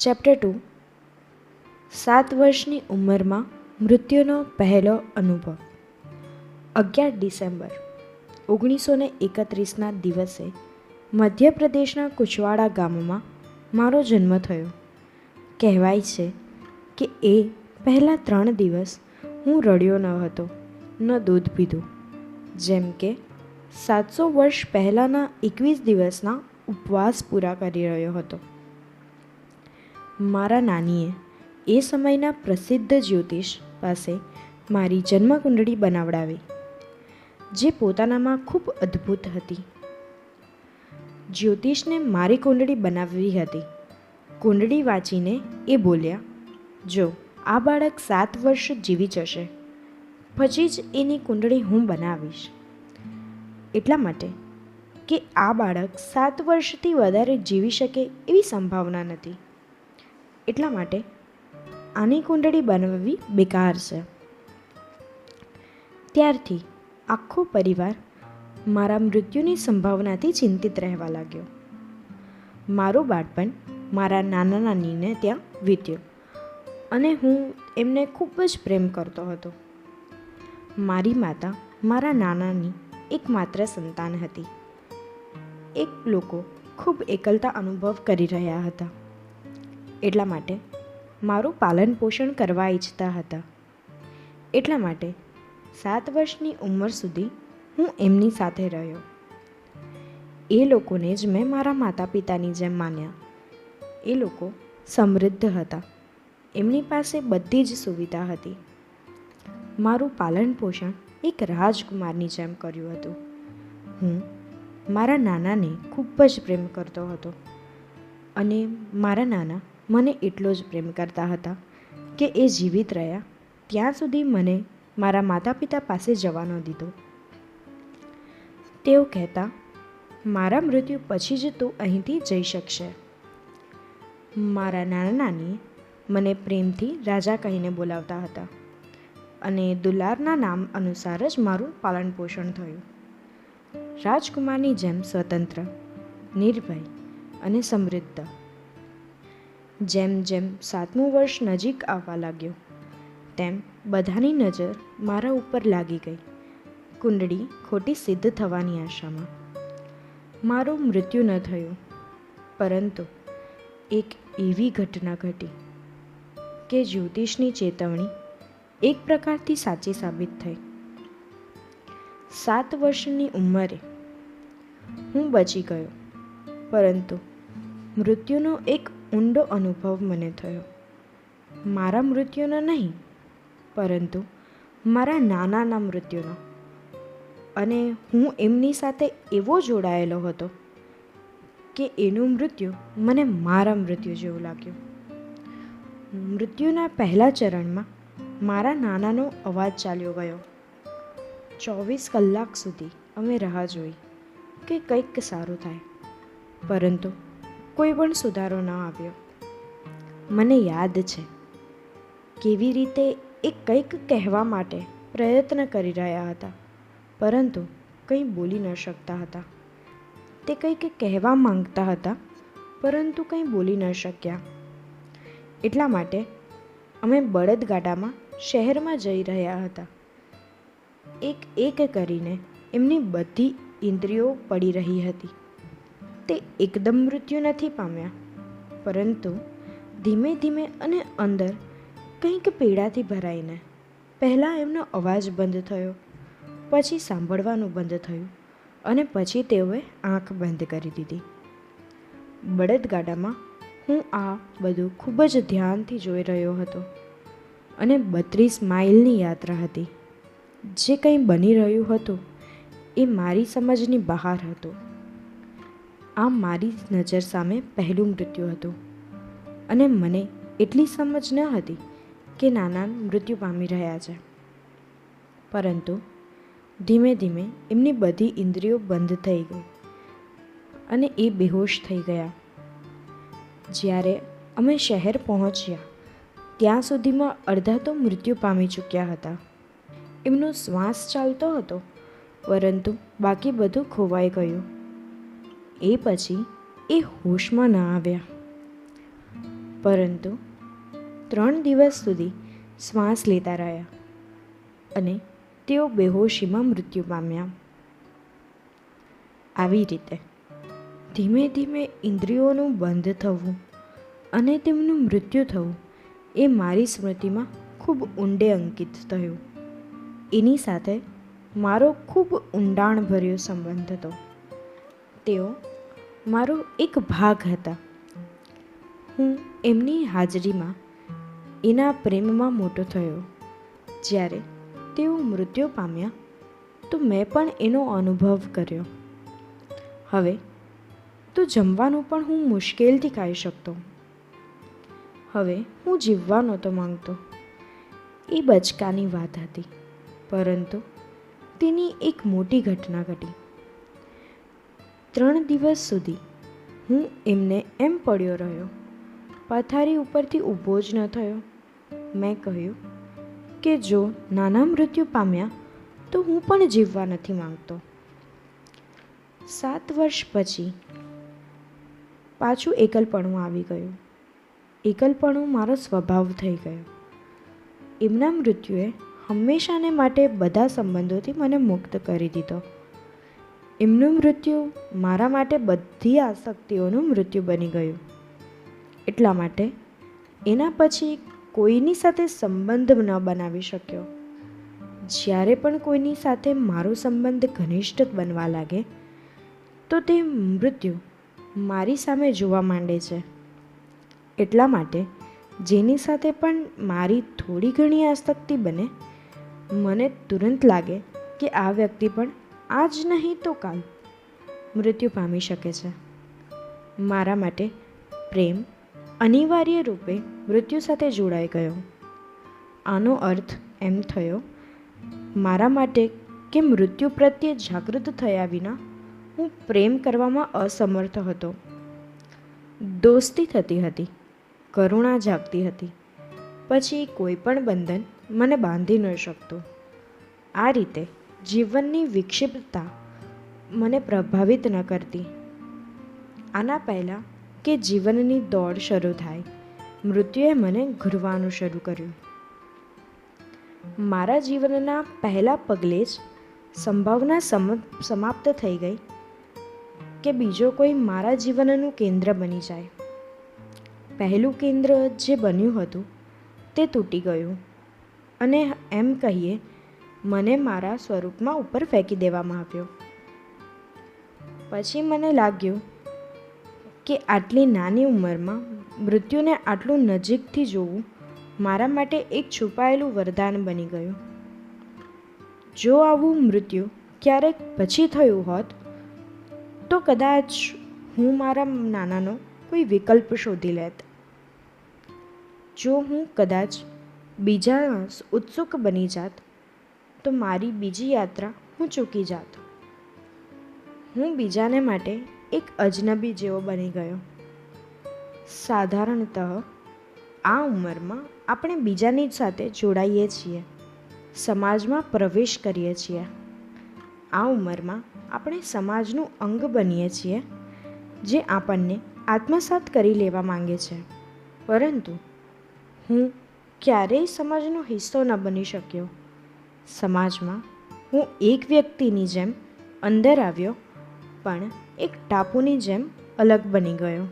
Chapter two સાત વર્ષની ઉંમરમાં મૃત્યુનો પહેલો અનુભવ. અગિયાર ડિસેમ્બર ઓગણીસો ને એકત્રીસના દિવસે મધ્યપ્રદેશના કુચવાડા ગામમાં મારો જન્મ થયો. કહેવાય છે કે એ પહેલાં ત્રણ દિવસ હું રડ્યો ન હતો, ન દૂધ પીધું. જેમ કે સાતસો વર્ષ પહેલાંના એકવીસ દિવસના ઉપવાસ પૂરા કરી રહ્યો હતો. મારા નાનીએ એ સમયના પ્રસિદ્ધ જ્યોતિષ પાસે મારી જન્મકુંડળી બનાવડાવી, જે પોતાનામાં ખૂબ અદ્ભુત હતી. જ્યોતિષને મારી કુંડળી બનાવવી હતી. કુંડળી વાંચીને એ બોલ્યા, જો આ બાળક સાત વર્ષ જીવી જશે, પછી જ એની કુંડળી હું બનાવીશ. એટલા માટે કે આ બાળક સાત વર્ષથી વધારે જીવી શકે એવી સંભાવના નથી. એટલા માટે આની કુંડળી બનાવવી બેકાર છે. ત્યારથી આખો પરિવાર મારા મૃત્યુની સંભાવનાથી ચિંતિત રહેવા લાગ્યો. મારું બાળપણ મારા નાના નાનીને ત્યાં વીત્યું અને હું એમને ખૂબ જ પ્રેમ કરતો હતો. મારી માતા મારા નાનાની એકમાત્ર સંતાન હતી. એક લોકો ખૂબ એકલતા અનુભવ કરી રહ્યા હતા. એટલા માટે મારું પાલન પોષણ કરવા ઈચ્છતા હતા. એટલા માટે સાત વર્ષની ઉંમર સુધી હું એમની સાથે રહ્યો. એ લોકોને જ મેં મારા માતા પિતાની જેમ માન્યા. એ લોકો સમૃદ્ધ હતા. એમની પાસે બધી જ સુવિધા હતી. મારું પાલન પોષણ એક રાજકુમારની જેમ કર્યું હતું. હું મારા નાનાને ખૂબ જ પ્રેમ કરતો હતો. અને મારા નાના મને એટલો જ પ્રેમ કરતા હતા કે એ જીવિત રહ્યા. ત્યાં સુધી મને મારા માતા પિતા પાસે જવાનો દીધો. તેઓ કહેતા, મારા મૃત્યુ પછી જ તું અહીંથી જઈ શકશે. મારા નાના નાની મને પ્રેમથી રાજા કહીને બોલાવતા હતા અને દુલારના નામ અનુસાર જ મારું પાલન પોષણ થયું. રાજકુમારની જેમ સ્વતંત્ર, નિર્ભય અને સમૃદ્ધ જેમ જેમ સાતમું વર્ષ નજીક આવવા લાગ્યો, તેમ બધાની નજર મારા ઉપર લાગી ગઈ. કુંડળી ખોટી સિદ્ધ થવાની આશામાં. મારું મૃત્યુ ન થયું, પરંતુ એક એવી ઘટના ઘટી કે જ્યોતિષની ચેતવણી એક પ્રકારથી સાચી સાબિત થઈ. સાત વર્ષની ઉંમરે હું બચી ગયો, પરંતુ મૃત્યુનો એક ઊંડો અનુભવ મને થયો. મારા મૃત્યુનો નહીં, પરંતુ મારા નાનાના મૃત્યુનો. અને હું એમની સાથે એવો જોડાયેલો હતો કે એનું મૃત્યુ મને મારા મૃત્યુ જેવું લાગ્યું. મૃત્યુના પહેલા ચરણમાં મારા નાનાનો અવાજ ચાલ્યો ગયો. ચોવીસ કલાક સુધી અમે રાહ જોઈ કે કંઈક સારું થાય, પરંતુ કોઈ પણ સુધારો ન આવ્યો. મને યાદ છે કેવી રીતે એ કંઈક કહેવા માટે પ્રયત્ન કરી રહ્યા હતા, પરંતુ કંઈ બોલી ન શકતા હતા. તે કંઈક કહેવા માંગતા હતા, પરંતુ કંઈ બોલી ન શક્યા. એટલા માટે અમે બળદગાડામાં શહેરમાં જઈ રહ્યા હતા. એક એક કરીને એમની બધી ઇન્દ્રિયો પડી રહી હતી. તે એકદમ મૃત્યુ નથી પામ્યા. પરંતુ ધીમે ધીમે અને અંદર કંઈક પીડાથી ભરાઈને પહેલાં એમનો અવાજ બંધ થયો, પછી સાંભળવાનું બંધ થયું અને પછી તેઓએ આંખ બંધ કરી દીધી. બળદગાડામાં હું આ બધું ખૂબ જ ધ્યાનથી જોઈ રહ્યો હતો અને બત્રીસ માઇલની યાત્રા હતી. જે કંઈ બની રહ્યું હતું એ મારી સમજની બહાર હતું. આ મારી નજર સામે પહેલું મૃત્યુ હતું. અને મને એટલી સમજ ન હતી કે નાના મૃત્યુ પામી રહ્યા છે. પરંતુ ધીમે ધીમે એમની બધી ઇન્દ્રિયો બંધ થઈ ગઈ અને એ બેહોશ થઈ ગયા. જ્યારે અમે શહેર પહોંચ્યા, ત્યાં સુધીમાં અડધા તો મૃત્યુ પામી ચૂક્યા હતા. એમનો શ્વાસ ચાલતો હતો, પરંતુ બાકી બધું ખોવાઈ ગયું. એ પછી એ હોશમાં ન આવ્યા. પરંતુ ત્રણ દિવસ સુધી શ્વાસ લેતા રહ્યા અને તેઓ બેહોશીમાં મૃત્યુ પામ્યા. આવી રીતે ધીમે ધીમે ઇન્દ્રિયોનું બંધ થવું અને તેમનું મૃત્યુ થવું એ મારી સ્મૃતિમાં ખૂબ ઊંડે અંકિત થયું. એની સાથે મારો ખૂબ ઊંડાણભર્યો સંબંધ હતો. તેઓ મારો એક ભાગ હતા. હું એમની હાજરીમાં એના પ્રેમમાં મોટો થયો. જ્યારે તેઓ મૃત્યુ પામ્યા, તો મેં પણ એનો અનુભવ કર્યો. હવે તો જમવાનું પણ હું મુશ્કેલથી ખાઈ શકતો. હવે હું જીવવા નહોતો માંગતો. એ બચકાની વાત હતી. પરંતુ તેની એક મોટી ઘટના ઘટી. ત્રણ દિવસ સુધી હું એમને એમ પડ્યો રહ્યો. પથારી ઉપરથી ઊભો જ ન થયો. મેં કહ્યું કે જો નાના મૃત્યુ પામ્યા તો હું પણ જીવવા નથી માંગતો. સાત વર્ષ પછી પાછું એકલપણું આવી ગયું. એકલપણું મારો સ્વભાવ થઈ ગયો. એમના મૃત્યુએ હંમેશાને માટે બધા સંબંધોથી મને મુક્ત કરી દીધો. એમનું મૃત્યુ મારા માટે બધી આસક્તિઓનું મૃત્યુ બની ગયું. એટલા માટે એના પછી કોઈની સાથે સંબંધ ન બનાવી શક્યો. જ્યારે પણ કોઈની સાથે મારો સંબંધ ઘનિષ્ઠ બનવા લાગે, તો તે મૃત્યુ મારી સામે જોવા માંડે છે. એટલા માટે જેની સાથે પણ મારી થોડી ઘણી આસક્તિ બને, મને તુરંત લાગે કે આ વ્યક્તિ પણ આજ નહીં તો કાલ. મૃત્યુ પામી શકે છે. મારા માટે પ્રેમ અનિવાર્ય રૂપે મૃત્યુ સાથે જોડાઈ ગયો. આનો અર્થ એમ થયો, મારા માટે કે મૃત્યુ પ્રત્યે જાગૃત થયા વિના હું પ્રેમ કરવામાં અસમર્થ હતો. દોસ્તી થતી હતી, કરુણા જાગતી હતી. પછી કોઈ પણ બંધન મને બાંધી ન શકતું. આ રીતે જીવનની વિક્ષિપ્તતા મને પ્રભાવિત ન કરતી. આના પહેલાં કે જીવનની દોડ શરૂ થાય, મૃત્યુએ મને ઘૂરવાનું શરૂ કર્યું. મારા જીવનના પહેલા પગલે જ સંભાવના સમ, સમાપ્ત થઈ ગઈ કે બીજો કોઈ મારા જીવનનું કેન્દ્ર બની જાય. પહેલું કેન્દ્ર જે બન્યું હતું તે તૂટી ગયું અને એમ કહીએ મને મારા સ્વરૂપમાં ઉપર ફેંકી દેવામાં આવ્યો. પછી મને લાગ્યું કે આટલી નાની ઉંમરમાં મૃત્યુને આટલું નજીકથી જોવું મારા માટે એક છુપાયેલું વરદાન બની ગયું. જો આવું મૃત્યુ ક્યારેક પછી થયું હોત, તો કદાચ હું મારા નાનાનો કોઈ વિકલ્પ શોધી લેત. જો હું કદાચ બીજા ઉત્સુક બની જાત તો મારી બીજી યાત્રા હું ચૂકી જાત. હું બીજાને માટે એક અજનબી જેવો બની ગયો. સાધારણતઃ આ ઉંમરમાં આપણે બીજાની સાથે જોડાઈએ છીએ. સમાજમાં પ્રવેશ કરીએ છીએ. આ ઉંમરમાં આપણે સમાજનું અંગ બનીએ છીએ, જે આપણને આત્મસાત કરી લેવા માંગે છે. પરંતુ હું ક્યારેય સમાજનો હિસ્સો ન બની શક્યો. સમાજમાં હું એક વ્યક્તિની જેમ અંદર આવ્યો પણ એક ટાપુની જેમ અલગ બની ગયો.